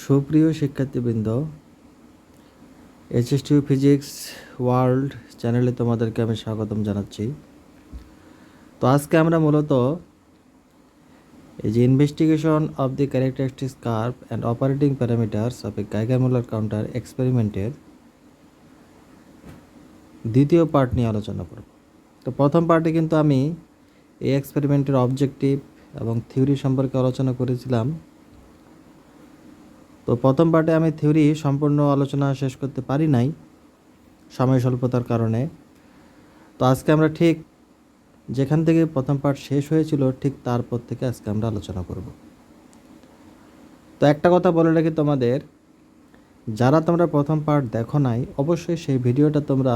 সুপ্রিয় শিক্ষার্থীবৃন্দ এইচএস টিউ physics world চ্যানেলে তোমাদেরকে আমি স্বাগতম জানাচ্ছি। তো আজকে আমরা মূলত এই যে investigation of the characteristics curve and operating parameters of a Geiger Muller counter এক্সপেরিমেন্টের দ্বিতীয় পার্ট নিয়ে আলোচনা করব। তো প্রথম পার্টে কিন্তু আমি এই এক্সপেরিমেন্টের অবজেক্টিভ এবং থিওরি সম্পর্কে আলোচনা করেছিলাম। তো প্রথম পার্টে আমি থিওরি সম্পূর্ণ আলোচনা শেষ করতে পারি নাই, সময় স্বল্পতার কারণে। তো আজকে আমরা ঠিক যেখান থেকে প্রথম পার্ট শেষ হয়েছিল, ঠিক তারপর থেকে আজকে আমরা আলোচনা করব। তো একটা কথা বলে রাখি তোমাদের, যারা তোমরা প্রথম পার্ট দেখো নাই, অবশ্যই সেই ভিডিওটা তোমরা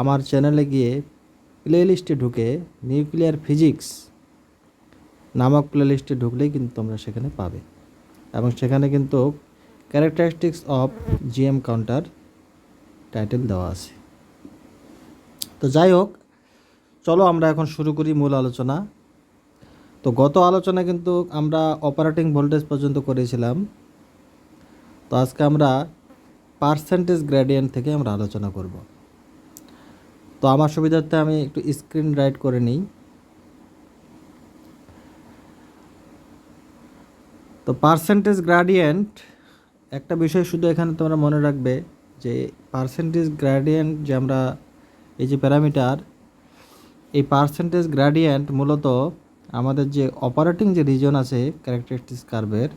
আমার চ্যানেলে গিয়ে প্লে লিস্টে ঢুকে নিউক্লিয়ার ফিজিক্স নামক প্লে লিস্টে ঢুকলেই কিন্তু তোমরা সেখানে পাবে। এবং সেখানে কিন্তু characteristics of GM counter title দেওয়া আছে। তো যাই হোক, চলো আমরা এখন শুরু করি মূল আলোচনা। তো গত আলোচনা কিন্তু আমরা অপারেটিং ভোল্টেজ পর্যন্ত করেছিলাম। তো আজকে আমরা পার্সেন্টেজ গ্রেডিয়েন্ট থেকে আমরা আলোচনা করব। তো আমার সুবিধার্থে আমি একটু স্ক্রিন রাইট করে নিই। তো পার্সেন্টেজ গ্রাডিয়েন্ট একটা বিষয় শুধু এখানে তোমরা মনে রাখবে যে পার্সেন্টেজ গ্রাডিয়েন্ট যে আমরা এই যে প্যারামিটার, এই পার্সেন্টেজ গ্রাডিয়েন্ট মূলত আমাদের যে অপারেটিং যে রিজন আছে ক্যারেক্টারিস্টিক্স কার্ভের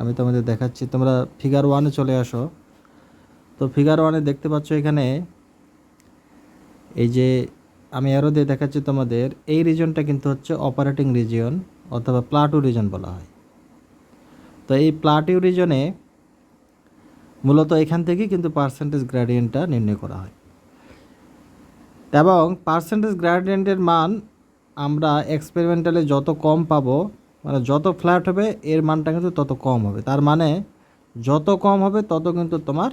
আমি তোমাদের দেখাচ্ছি। তোমরা ফিগার ওয়ানে চলে আসো। তো ফিগার ওয়ানে দেখতে পাচ্ছ এখানে এই যে আমি আরও দিয়ে দেখাচ্ছি তোমাদের, এই রিজনটা কিন্তু হচ্ছে অপারেটিং রিজিয়ন অথবা প্লাটু রিজন বলা হয়। তো এই প্লাটিউ রিজনে মূলত এখান থেকেই কিন্তু পার্সেন্টেজ গ্র্যাডিয়েন্টটা নির্ণয় করা হয়। এবং পার্সেন্টেজ গ্র্যাডিয়েন্টের মান আমরা এক্সপেরিমেন্টালে যত কম পাবো মানে যত ফ্ল্যাট হবে, এর মানটা কিন্তু তত কম হবে। তার মানে যত কম হবে, তত কিন্তু তোমার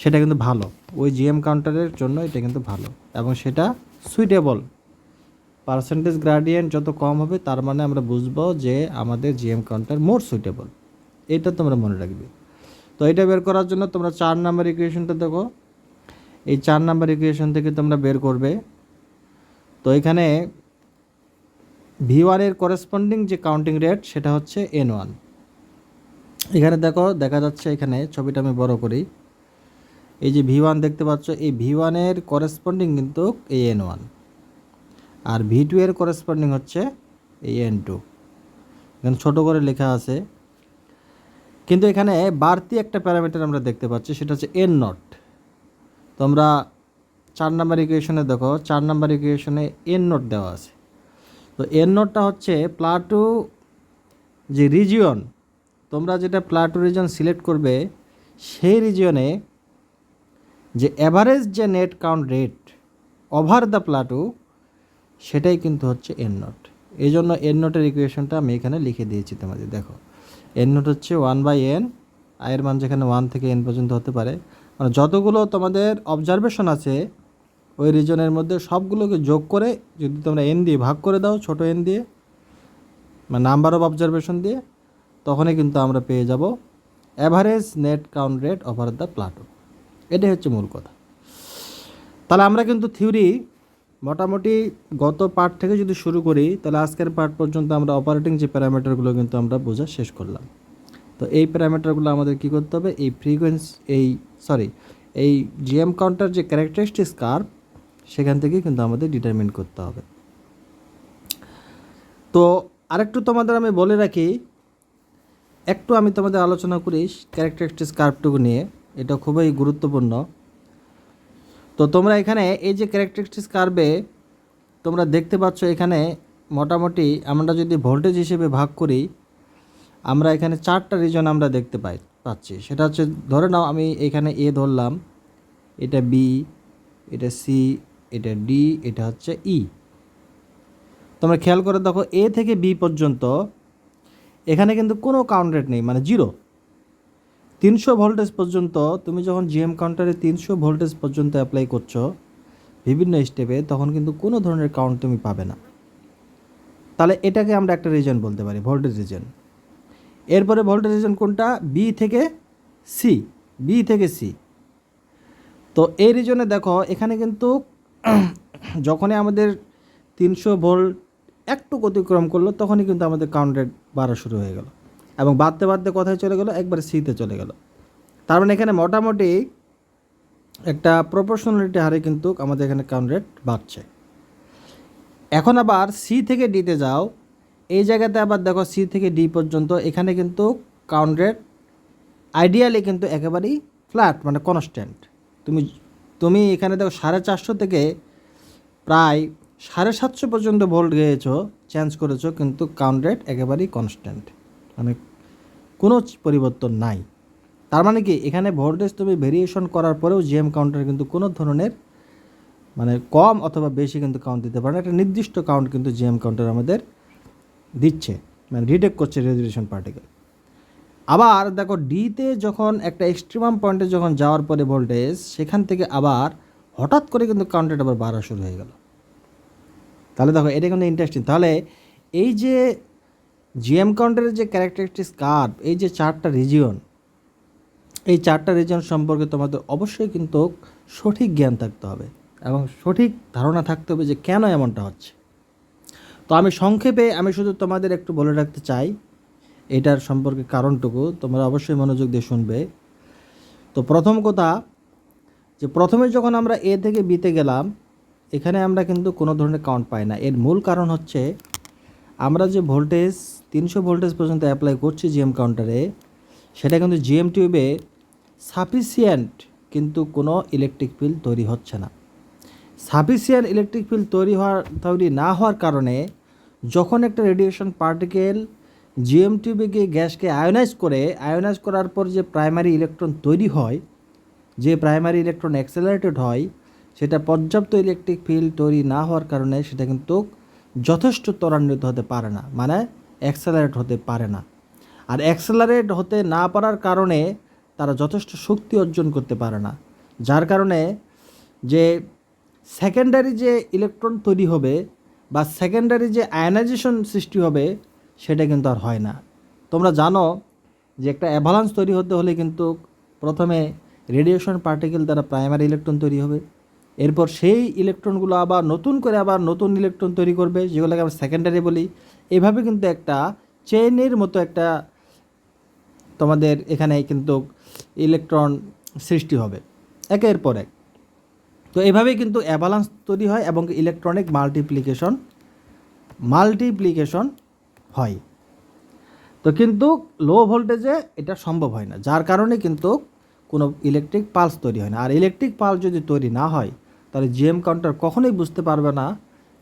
সেটা কিন্তু ভালো। ওই জিএম কাউন্টারের জন্য এটা কিন্তু ভালো এবং সেটা সুইটেবল পার্সেন্টেজ গ্রাডিয়েন্ট যত কম হবে, তার মানে আমরা বুঝব যে আমাদের জিএম কাউন্টার মোর সুইটেবল এটা তোমরা মনে রাখবে। তো এটা বের করার জন্য তোমরা চার নাম্বার ইকুয়েশনটা দেখো। এই চার নাম্বার ইকুয়েশন থেকে তোমরা বের করবে। তো এখানে ভি ওয়ানের করেসপন্ডিং যে কাউন্টিং রেট সেটা হচ্ছে এন ওয়ান এখানে দেখো, দেখা যাচ্ছে এখানে, ছবিটা আমি বড় করি। এই যে ভি ওয়ান দেখতে পাচ্ছ, এই ভি ওয়ানের করেসপন্ডিং কিন্তু এই এন ওয়ান আর ভি টু এর করেসপন্ডিং হচ্ছে এই এন টু এখানে ছোটো করে লেখা আছে। কিন্তু এখানে বাড়তি একটা প্যারামিটার আমরা দেখতে পাচ্ছি, সেটা হচ্ছে এন নট তো আমরা চার নাম্বার ইকুয়েশনে দেখো, চার নাম্বার ইকুয়েশনে এন নোট দেওয়া আছে। তো এন নোটটা হচ্ছে প্লাটু যে রিজিয়ন তোমরা যেটা প্লাটু রিজন সিলেক্ট করবে, সেই রিজিয়নে যে অ্যাভারেজ যে net count rate over the plateau সেটাই কিন্তু হচ্ছে এন নোট এই জন্য এন নোটের ইকুয়েশনটা আমি এখানে লিখে দিয়েছি তোমাদের, দেখো। এন নোট হচ্ছে ওয়ান বাই এন আয়ের মান যেখানে ওয়ান থেকে এন পর্যন্ত হতে পারে। মানে যতগুলো তোমাদের অবজারভেশন আছে, ওই রিজনের মধ্যে সবগুলোকে যোগ করে যদি তোমরা এন দিয়ে ভাগ করে দাও, ছোট এন দিয়ে মানে নাম্বার অফ অবজারভেশন দিয়ে, তখনই কিন্তু আমরা পেয়ে যাব average net count rate over the plateau এটাই হচ্ছে মূল কথা। তাহলে আমরা কিন্তু থিওরি মোটামুটি গত পার্ট থেকে যদি শুরু করি, তাহলে আজকের পার্ট পর্যন্ত আমরা অপারেটিং যে প্যারামিটারগুলো কিন্তু আমরা বোঝা শেষ করলাম। তো এই প্যারামিটারগুলো আমাদের কী করতে হবে? এই ফ্রিকোয়েন্সি এই সরি এই জিএম কাউন্টার যে ক্যারেক্টারিস্টিক্স কার্ভ সেখান থেকে কিন্তু আমাদের ডিটারমিন করতে হবে। তো আরেকটু তোমাদের আমি বলে রাখি, একটু আমি তোমাদের আলোচনা করি ক্যারেক্টারিস্টিক্স কার্ভটুকু নিয়ে। এটা খুবই গুরুত্বপূর্ণ। তো তোমরা এখানে এই যে ক্যারেক্টারিস্টিক্স কার্ভে তোমরা দেখতে পাচ্ছ এখানে মোটামুটি আমরা যদি ভোল্টেজ হিসেবে ভাগ করি, আমরা এখানে চারটা রিজন আমরা দেখতে পাই, পাচ্ছি। সেটা হচ্ছে, ধরে নাও আমি এখানে এ ধরলাম, এটা বি এটা সি এটা ডি এটা হচ্ছে ই তোমরা খেয়াল করে দেখো এ থেকে বি পর্যন্ত এখানে কিন্তু কোনো কাউন্ট রেট নেই মানে জিরো তিনশো ভোল্টেজ পর্যন্ত তুমি যখন জিএম কাউন্টারে তিনশো ভোল্টেজ পর্যন্ত অ্যাপ্লাই করছ বিভিন্ন স্টেপে তখন কিন্তু কোনো ধরনের কাউন্ট তুমি পাবে না। তাহলে এটাকে আমরা একটা রিজন বলতে পারি ভোল্টেজ রিজন এরপরে ভোল্টেজ রিজন কোনটা? বি থেকে সি বি থেকে সি তো এই রিজনে দেখো, এখানে কিন্তু যখনই আমাদের তিনশো ভোল্ট একটু অতিক্রম করল, তখনই কিন্তু আমাদের কাউন্টেড বাড়া শুরু হয়ে গেল। এবং বাড়তে বাড়তে কোথায় চলে গেল? একবারে সিতে চলে গেল। তার মানে এখানে মোটামুটি একটা প্রপোর্শনালিটি হারে কিন্তু আমাদের এখানে কাউন্ট রেট বাড়ছে। এখন আবার সি থেকে ডিতে যাও। এই জায়গাতে আবার দেখো সি থেকে ডি পর্যন্ত এখানে কিন্তু কাউন্ট রেট আইডিয়ালি কিন্তু একেবারেই ফ্ল্যাট মানে কনস্ট্যান্ট তুমি তুমি এখানে দেখো সাড়ে চারশো থেকে প্রায় সাড়ে সাতশো পর্যন্ত ভোল্ট গিয়েছো চেঞ্জ করেছ, কিন্তু কাউন্ট রেট একেবারেই কনস্ট্যান্ট মানে কোনো পরিবর্তন নাই। তার মানে কি? এখানে ভোল্টেজ তুমি ভেরিয়েশন করার পরেও জিএম কাউন্টার কিন্তু কোনো ধরনের মানে কম অথবা বেশি কিন্তু কাউন্ট দিতে পারে না। একটা নির্দিষ্ট কাউন্ট কিন্তু জিএম কাউন্টার আমাদের দিচ্ছে মানে রিটেক্ট করছে রেজুলেশন পার্টিকেল আবার দেখো ডিতে যখন একটা এক্সট্রিমাম পয়েন্টে যখন যাওয়ার পরে ভোল্টেজ সেখান থেকে আবার হঠাৎ করে কিন্তু কাউন্টারটা আবার বাড়া শুরু হয়ে গেল। তাহলে দেখো, এটা কিন্তু ইন্টারেস্টিং তাহলে এই যে জিএম কাউন্টারের যে ক্যারেক্টারিস্টিক্স কার্ভ এই যে চারটা রিজিয়ন এই চারটা রিজন সম্পর্কে তোমাদের অবশ্যই কিন্তু সঠিক জ্ঞান থাকতে হবে এবং সঠিক ধারণা থাকতে হবে যে কেন এমনটা হচ্ছে। তো আমি সংক্ষেপে আমি শুধু তোমাদের একটু বলে রাখতে চাই, এটার সম্পর্কে কারণটুকু তোমরা অবশ্যই মনোযোগ দিয়ে শুনবে। তো প্রথম কথা, যে প্রথমে যখন আমরা এ থেকে বিতে গেলাম, এখানে আমরা কিন্তু কোনো ধরনের কাউন্ট পাই না। এর মূল কারণ হচ্ছে আমরা যে ভোল্টেজ, তিনশো ভোল্টেজ পর্যন্ত অ্যাপ্লাই করছি জিএম কাউন্টারে সেটা কিন্তু জিএম টিউবে সাফিসিয়েন্ট কিন্তু কোনো ইলেকট্রিক ফিল্ড তৈরি হচ্ছে না। সাফিসিয়েন্ট ইলেকট্রিক ফিল্ড তৈরি হওয়ার, তৈরি না হওয়ার কারণে যখন একটা রেডিয়েশন পার্টিকেল জিএম টিউবে গিয়ে গ্যাসকে আয়োনাইজ করে আয়োনাইজ করার পর যে প্রাইমারি ইলেকট্রন তৈরি হয়, যে প্রাইমারি ইলেকট্রন অ্যাক্সেলারেটেড হয়, সেটা পর্যাপ্ত ইলেকট্রিক ফিল্ড তৈরি না হওয়ার কারণে সেটা কিন্তু যথেষ্ট ত্বরান্বিত হতে পারে না মানে অ্যাক্সেলারেট হতে পারে না। আর অ্যাক্সেলারেট হতে না পারার কারণে তারা যথেষ্ট শক্তি অর্জন করতে পারে না, যার কারণে যে সেকেন্ডারি যে ইলেকট্রন তৈরি হবে বা সেকেন্ডারি যে আয়নাইজেশন সৃষ্টি হবে, সেটা কিন্তু আর হয় না। তোমরা জানো যে একটা অ্যাভালান্স তৈরি হতে হলে কিন্তু প্রথমে রেডিয়েশন পার্টিকেল দ্বারা প্রাইমারি ইলেকট্রন তৈরি হবে। এরপর সেই ইলেকট্রনগুলো আবার নতুন করে আবার নতুন ইলেকট্রন তৈরি করবে, যেগুলোকে আমরা সেকেন্ডারি বলি। এভাবে কিন্তু একটা চেইনের মতো একটা তোমাদের এখানে কিন্তু ইলেকট্রন সৃষ্টি হবে, একের পর এক। তো এভাবেই কিন্তু অ্যাভালান্স তৈরি হয় এবং ইলেকট্রনিক মাল্টিপ্লিকেশন মাল্টিপ্লিকেশন হয়। তো কিন্তু লো ভোল্টেজে এটা সম্ভব হয় না, যার কারণে কিন্তু কোনো ইলেকট্রিক পালস তৈরি হয় না। আর ইলেকট্রিক পালস যদি তৈরি না হয় তাহলে জিএম কাউন্টার কখনোই বুঝতে পারবে না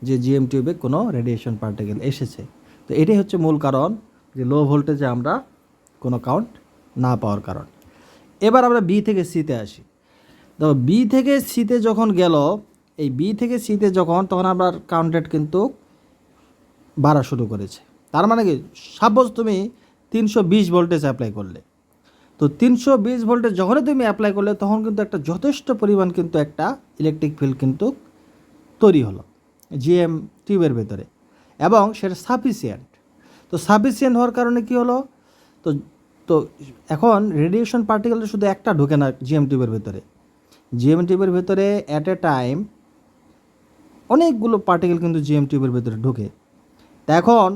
যে জিএম টিউবে কোনো রেডিয়েশন পার্টিকেল এসেছে। তো এটাই হচ্ছে মূল কারণ যে লো ভোল্টেজে আমরা কোনো কাউন্ট না পাওয়ার কারণ। এবার আমরা বি থেকে সিতে আসি। তো বি থেকে সিতে যখন গেল, এই বি থেকে সিতে যখন, তখন আবার কাউন্টেড কিন্তু বাড়া শুরু করেছে। তার মানে কি? সাপোজ তুমি তিনশো বিশ ভোল্টেজ অ্যাপ্লাই করলে। তো তিনশো বিশ ভোল্টে যখনই তুমি অ্যাপ্লাই করলে, তখন কিন্তু একটা যথেষ্ট পরিমাণ কিন্তু একটা ইলেকট্রিক ফিল্ড কিন্তু তৈরি হলো জিএম টিউবের ভেতরে। এবং সেটা সাফিসিয়েন্ট তো সাফিসিয়েন্ট হওয়ার কারণে কি হলো? তো তো এখন রেডিয়েশন পার্টিকেল শুধু একটা ঢুকে না জিএম টিউবের ভেতরে। জিএম টিউবের ভেতরে অ্যাট এ টাইম অনেকগুলো পার্টিকেল কিন্তু জিএম টিউবের ভেতরে ঢুকে। তা এখন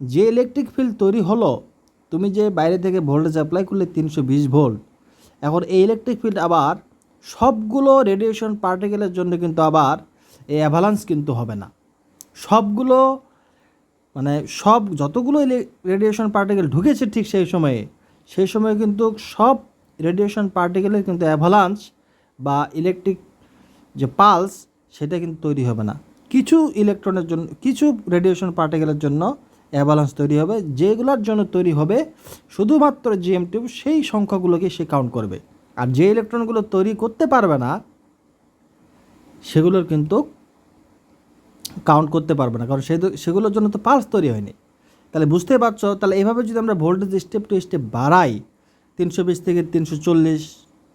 যে ইলেকট্রিক ফিল্ড তৈরি হলো তুমি যে বাইরে থেকে ভোল্টেজ অ্যাপ্লাই করলে তিনশো বিশ ভোল্ট এখন এই ইলেকট্রিক ফিল্ড আবার সবগুলো রেডিয়েশন পার্টিকেলের জন্য কিন্তু আবার এই অ্যাভালান্স কিন্তু হবে না। সবগুলো মানে সব যতগুলো রেডিয়েশন পার্টিকেল ঢুকেছে ঠিক সেই সময়ে সেই সময়ে কিন্তু সব রেডিয়েশন পার্টিকেলের কিন্তু অ্যাভালান্স বা ইলেকট্রিক যে পালস সেটা কিন্তু তৈরি হবে না। কিছু ইলেকট্রনের জন্য, কিছু রেডিয়েশন পার্টিকেলের জন্য অ্যাভালান্স তৈরি হবে, যেগুলোর জন্য তৈরি হবে, শুধুমাত্র জিএম টিউব সেই সংখ্যাগুলোকে সে কাউন্ট করবে। আর যে ইলেকট্রনগুলো তৈরি করতে পারবে না, সেগুলোর কিন্তু কাউন্ট করতে পারবে না, কারণ সে সেগুলোর জন্য তো পালস তৈরি হয়নি। তাহলে বুঝতে পারছ, তাহলে এইভাবে যদি আমরা ভোল্টেজ স্টেপ টু স্টেপ বাড়াই, তিনশো বিশ থেকে তিনশো চল্লিশ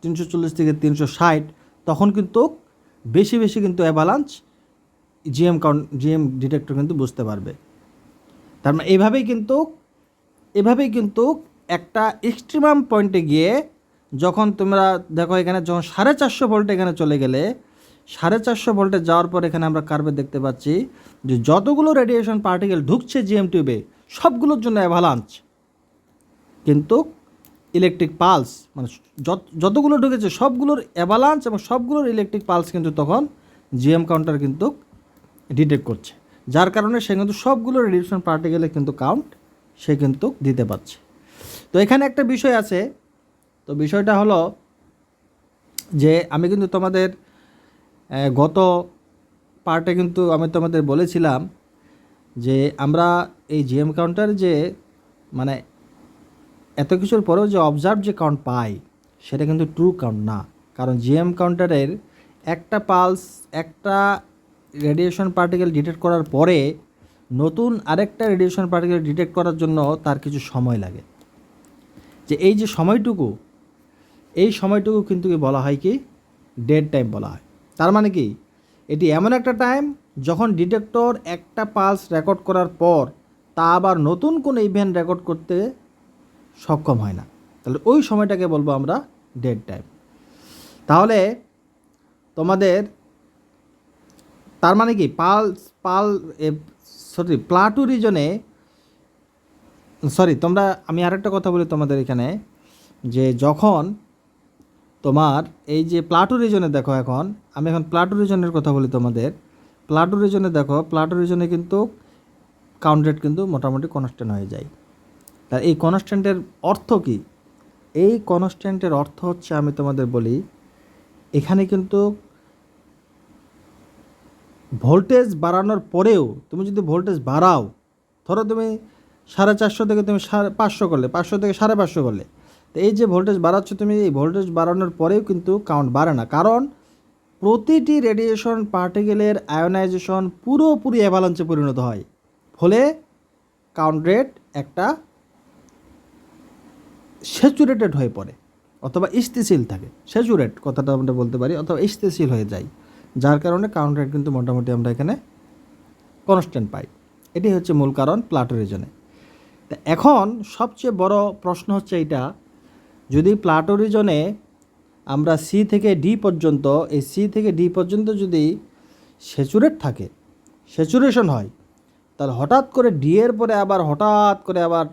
তিনশো চল্লিশ থেকে তিনশো ষাট, তখন কিন্তু বেশি বেশি কিন্তু avalanche GM count GM detector কিন্তু বুঝতে পারবে। তার মানে এইভাবেই কিন্তু, এভাবেই কিন্তু একটা এক্সট্রিমাম পয়েন্টে গিয়ে যখন তোমরা দেখো এখানে যখন সাড়ে চারশো ভোল্টে এখানে চলে গেলে, সাড়ে চারশো ভোল্টে যাওয়ার পর এখানে আমরা কার্ভে দেখতে পাচ্ছি যে যতগুলো রেডিয়েশন পার্টিকেল ঢুকছে জিএম টিউবে সবগুলোর জন্য অ্যাভালাঞ্চ কিন্তু ইলেকট্রিক পালস মানে যত, যতগুলো ঢুকেছে সবগুলোর অ্যাভালান্স এবং সবগুলোর ইলেকট্রিক পালস কিন্তু তখন জিএম কাউন্টার কিন্তু ডিটেক্ট করছে। যার কারণে সে কিন্তু সবগুলো রেডিয়েশন পার্টিকেলে কিন্তু কাউন্ট সে কিন্তু দিতে পারছে। তো এখানে একটা বিষয় আছে। তো বিষয়টা হলো যে আমি কিন্তু তোমাদের গত পার্টে কিন্তু আমি তোমাদের বলেছিলাম যে আমরা এই জিএম কাউন্টার যে মানে এত কিছুর পরেও যে অবজার্ভ যে কাউন্ট পাই, সেটা কিন্তু ট্রু কাউন্ট না। কারণ জিএম কাউন্টারের একটা পালস একটা রেডিয়েশন পার্টিকেল ডিটেক্ট করার পরে নতুন আরেকটা রেডিয়েশন পার্টিকেল ডিটেক্ট করার জন্য তার কিছু সময় লাগে। যে এই যে সময়টুকু, এই সময়টুকু কিন্তু বলা হয় কি? ডেড টাইম বলা হয়। তার মানে কি? এটি এমন একটা টাইম যখন ডিটেক্টর একটা পালস রেকর্ড করার পর তা আবার নতুন কোনো ইভেন্ট রেকর্ড করতে সক্ষম হয় না। তাহলে ওই সময়টাকে বলব আমরা ডেড টাইম তাহলে তোমাদের তার মানে কি? পালস পাল সরি প্লাটু রিজনে, সরি, তোমরা, আমি আরেকটা কথা বলি তোমাদের এখানে, যে যখন তোমার এই যে প্লাটু রিজনে দেখো এখন, আমি এখন প্লাটু রিজনের কথা বলি তোমাদের প্লাটু রিজনে দেখো প্লাটু রিজনে কিন্তু কাউন্ট কিন্তু মোটামুটি কনস্ট্যান্ট হয়ে যায়। তার এই কনস্ট্যান্টের অর্থ কি? এই কনস্ট্যান্টের অর্থ হচ্ছে আমি তোমাদের বলি, এখানে কিন্তু ভোল্টেজ বাড়ানোর পরেও তুমি যদি ভোল্টেজ বাড়াও, ধরো তুমি সাড়ে চারশো থেকে তুমি সাড়ে পাঁচশো করলে, পাঁচশো থেকে সাড়ে পাঁচশো করলে, তো এই যে ভোল্টেজ বাড়াচ্ছ তুমি, এই ভোল্টেজ বাড়ানোর পরেও কিন্তু কাউন্ট বাড়ে না। কারণ প্রতিটি রেডিয়েশন পার্টিকেলের আয়োনাইজেশন পুরোপুরি অ্যাভালান্সে পরিণত হয়। ফলে কাউন্ট রেট একটা স্যাচুরেটেড হয়ে পড়ে, অথবা স্থিতিশীল থাকে। স্যাচুরেট কথাটা আমরা বলতে পারি, অথবা স্থিতিশীল হয়ে যায়। যার কারণে কাউন্ট রেট কিন্তু মোটামুটি আমরা এখানে কনস্ট্যান্ট পাই। এটি হচ্ছে মূল কারণ প্লাটো রিজনে এখন সবচেয়ে বড় প্রশ্ন হচ্ছে এইটা, যদি প্লাটো রিজনে আমরা সি থেকে ডি পর্যন্ত, এই সি থেকে ডি পর্যন্ত যদি স্যাচুরেট থাকে স্যাচুরেশন হয়, তাহলে হঠাৎ করে ডি এর পরে আবার, হঠাৎ করে আবার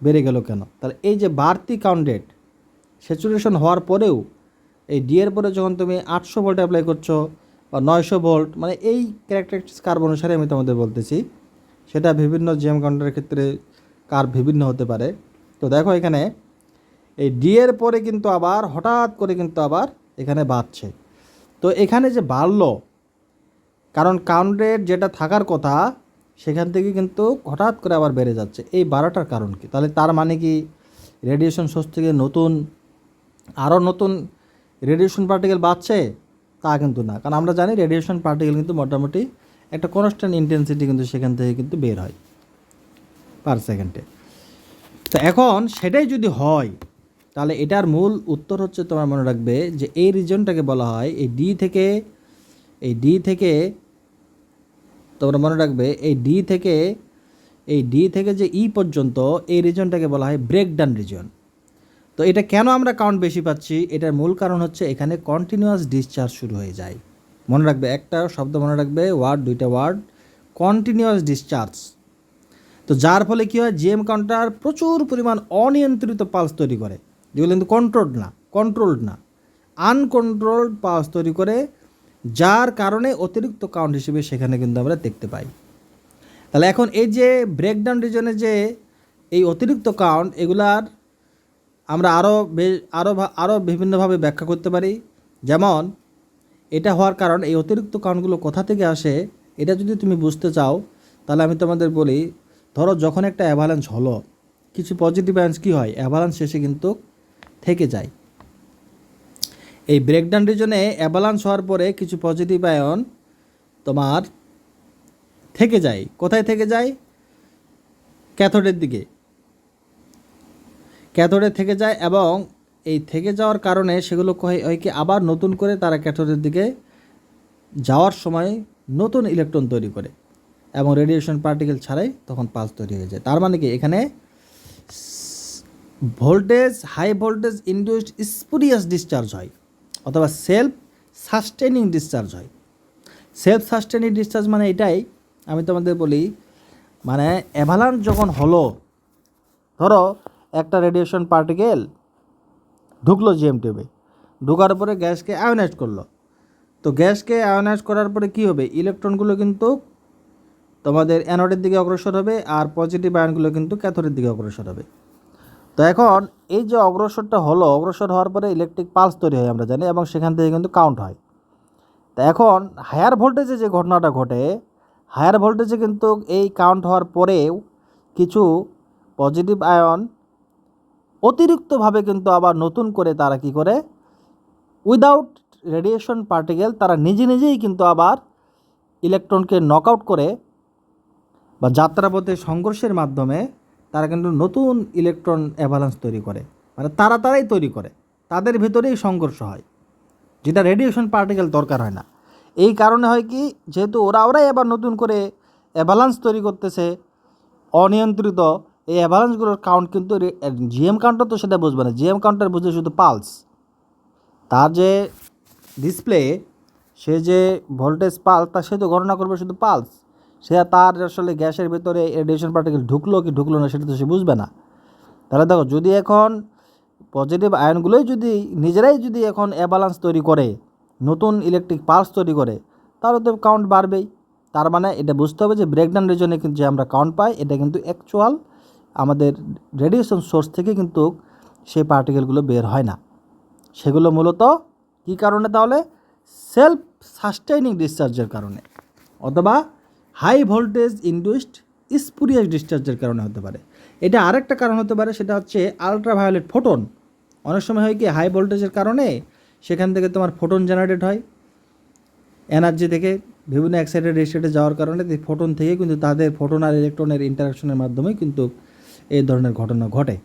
বেড়ে গেল কেন? তাহলে এই যে বাড়তি কাউন্ট রেট স্যাচুরেশন হওয়ার পরেও এই ডি এর পরে যখন তুমি আটশো ভোল্ট অ্যাপ্লাই করছ বা নয়শো ভোল্ট মানে এই ক্যারেক্টারিস্টিক্স কার্ভ অনুসারে আমি তোমাদের বলতেছি। সেটা বিভিন্ন জিএম কাউন্টারের ক্ষেত্রে কার বিভিন্ন হতে পারে। তো দেখো এখানে, এই ডি এর পরে কিন্তু আবার, হঠাৎ করে কিন্তু আবার এখানে বাড়ছে। তো এখানে যে বাড়লো, কারণ কাউন্ট রেট যেটা থাকার কথা, সেখান থেকে কিন্তু হঠাৎ করে আবার বেড়ে যাচ্ছে। এই বাড়াটার কারণ কি? তাহলে তার মানে কি রেডিয়েশন সোর্স থেকে নতুন, আরও নতুন রেডিয়েশন পার্টিকেল বাড়ছে, তা কিন্তু না। কারণ আমরা জানি রেডিয়েশন পার্টিকেল কিন্তু মোটামুটি একটা কনস্ট্যান্ট ইন্টেন্সিটি কিন্তু সেখান থেকে কিন্তু বের হয় পার সেকেন্ডে তো এখন সেটাই যদি হয়, তাহলে এটার মূল উত্তর হচ্ছে তোমার মনে রাখবে যে এই রিজনটাকে বলা হয়, এই ডি থেকে, এই ডি থেকে তোমরা মনে রাখবে এই ডি থেকে, এই ডি থেকে যে ই পর্যন্ত এই রিজনটাকে বলা হয় ব্রেকডাউন রিজন তো এটা কেন আমরা কাউন্ট বেশি পাচ্ছি? এটার মূল কারণ হচ্ছে এখানে কন্টিনিউয়াস ডিসচার্জ শুরু হয়ে যায়। মনে রাখবে, একটা শব্দ মনে রাখবে ওয়ার্ড দুইটা ওয়ার্ড কন্টিনিউয়াস ডিসচার্জ তো যার ফলে কী হয়? জিএম কাউন্টার প্রচুর পরিমাণ অনিয়ন্ত্রিত পালস তৈরি করে। যেগুলো কিন্তু কন্ট্রোলড না কন্ট্রোলড না। আনকন্ট্রোলড পালস তৈরি করে, যার কারণে অতিরিক্ত কাউন্ট হিসেবে সেখানে কিন্তু আমরা দেখতে পাই। তাহলে এখন এই যে ব্রেকডাউন রিজনে যে এই অতিরিক্ত কাউন্ট এগুলার আমরা আরও আরও আরও বিভিন্নভাবে ব্যাখ্যা করতে পারি। যেমন, এটা হওয়ার কারণ এই অতিরিক্ত কাউন্টগুলো কোথা থেকে আসে, এটা যদি তুমি বুঝতে চাও, তাহলে আমি তোমাদের বলি, ধরো যখন একটা অ্যাভালান্স হলো, কিছু পজিটিভ আয়ন্স কী হয়? অ্যাভালান্স শেষে কিন্তু থেকে যায়। এই ব্রেকডাউন রিজনে অ্যাভালান্স হওয়ার পরে কিছু পজিটিভ আয়ন তোমার থেকে যায়। কোথায় থেকে যায়? ক্যাথোডের দিকে। ক্যাথোডে থেকে যায় এবং এই থেকে যাওয়ার কারণে সেগুলো হয় কি আবার নতুন করে তারা ক্যাথোডের দিকে যাওয়ার সময় নতুন ইলেকট্রন তৈরি করে এবং রেডিয়েশন পার্টিকেল ছাড়াই তখন পালস তৈরি হয়ে যায়। তার মানে কি এখানে voltage, high voltage induced spurious discharge হয় অথবা সেলফ সাস্টেনিং ডিসচার্জ হয়। সেলফ সাস্টেনিং ডিসচার্জ মানে এটাই আমি তোমাদের বলি মানে অ্যাভালান যখন হলো, ধরো একটা রেডিয়েশন পার্টিকেল ঢুকলো জিএম টিউবে ঢুকার পরে গ্যাসকে আয়োনাইজ করল। তো গ্যাসকে আয়োনাইজ করার পরে কী হবে? ইলেকট্রনগুলো কিন্তু তোমাদের অ্যানোডের দিকে অগ্রসর হবে আর পজিটিভ আয়নগুলো কিন্তু ক্যাথোডের দিকে অগ্রসর হবে। তো এখন এই যে অগ্রসরটা হলো, অগ্রসর হওয়ার পরে ইলেকট্রিক পালস তৈরি হয় আমরা জানি এবং সেখান থেকে কিন্তু কাউন্ট হয়। তা এখন হায়ার ভোল্টেজে যে ঘটনাটা ঘটে হায়ার ভোল্টেজে কিন্তু এই কাউন্ট হওয়ার পরেও কিছু পজিটিভ আয়ন অতিরিক্তভাবে কিন্তু আবার নতুন করে তারা কি করে? উইদাউট রেডিয়েশন পার্টিকেল তারা নিজে নিজেই কিন্তু আবার ইলেকট্রনকে নকআউট করে বা যাত্রাপথে সংঘর্ষের মাধ্যমে তারা কিন্তু নতুন ইলেকট্রন অ্যাভালান্স তৈরি করে। মানে তারা তারাই তৈরি করে। তাদের ভেতরেই সংঘর্ষ হয়। যেটা রেডিয়েশন পার্টিকেল দরকার হয় না। এই কারণে হয় কি? যেহেতু ওরা ওরাই আবার নতুন করে অ্যাভালান্স তৈরি করতেছে, অনিয়ন্ত্রিত এই অ্যাভালান্সগুলোর কাউন্ট কিন্তু জিএম কাউন্টার তো সেটা বুঝবে না। জিএম কাউন্টার বুঝে শুধু পালস তার যে ডিসপ্লে সে যে ভোল্টেজ পালস তা সে তো গণনা করবে শুধু পালস সে তার আসলে গ্যাসের ভেতরে রেডিয়েশন পার্টিকেল ঢুকলো কি ঢুকলো না, সেটা তো সে বুঝবে না। তাহলে দেখো, যদি এখন পজিটিভ আয়নগুলোই যদি, নিজেরাই যদি এখন অ্যাবালান্স তৈরি করে, নতুন ইলেকট্রিক পালস তৈরি করে, তাহলে তো কাউন্ট বাড়বেই। তার মানে এটা বুঝতে হবে যে ব্রেকডাউন রিজনে কিন্তু যে আমরা কাউন্ট পাই, এটা কিন্তু অ্যাকচুয়াল আমাদের রেডিয়েশন সোর্স থেকে কিন্তু সেই পার্টিকেলগুলো বের হয় না। সেগুলো মূলত কী কারণে তাহলে? সেলফ সাস্টেইনিং ডিসচার্জের কারণে অথবা হাই ভোল্টেজ ইন্ডিউসড স্পুরিয়াস ডিসচার্জের কারণে হতে পারে। এটা আরেকটা কারণ হতে পারে, সেটা হচ্ছে আলট্রাভায়োলেট ফোটন অনেক সময় হয় কি হাই ভোল্টেজের কারণে সেখান থেকে তোমার ফোটন জেনারেট হয়। এনার্জি থেকে বিভিন্ন এক্সাইটেড স্টেটে যাওয়ার কারণে ফোটন থেকে কিন্তু তাদের ফোটন আর ইলেকট্রনের ইন্টারাকশনের মাধ্যমে কিন্তু এই ধরনের ঘটনা ঘটে।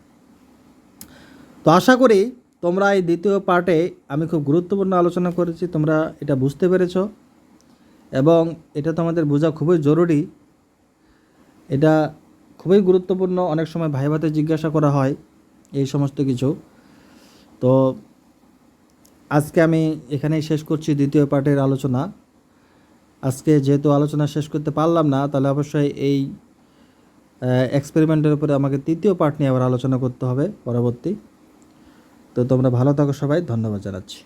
তো আশা করি তোমরা এই দ্বিতীয় পার্টে আমি খুব গুরুত্বপূর্ণ আলোচনা করেছি, তোমরা এটা বুঝতে পেরেছ এবং এটা তো আমাদের বোঝা খুবই জরুরি। এটা খুবই গুরুত্বপূর্ণ, অনেক সময় ভাই ভাতে জিজ্ঞাসা করা হয় এই সমস্ত কিছু। তো আজকে আমি এখানেই শেষ করছি দ্বিতীয় পার্টের আলোচনা। আজকে যেহেতু আলোচনা শেষ করতে পারলাম না, তাহলে অবশ্যই এই এক্সপেরিমেন্টের উপরে আমাকে তৃতীয় পার্ট নিয়ে আবার আলোচনা করতে হবে পরবর্তী। তো তোমরা ভালো থাকো সবাই, ধন্যবাদ জানাচ্ছি।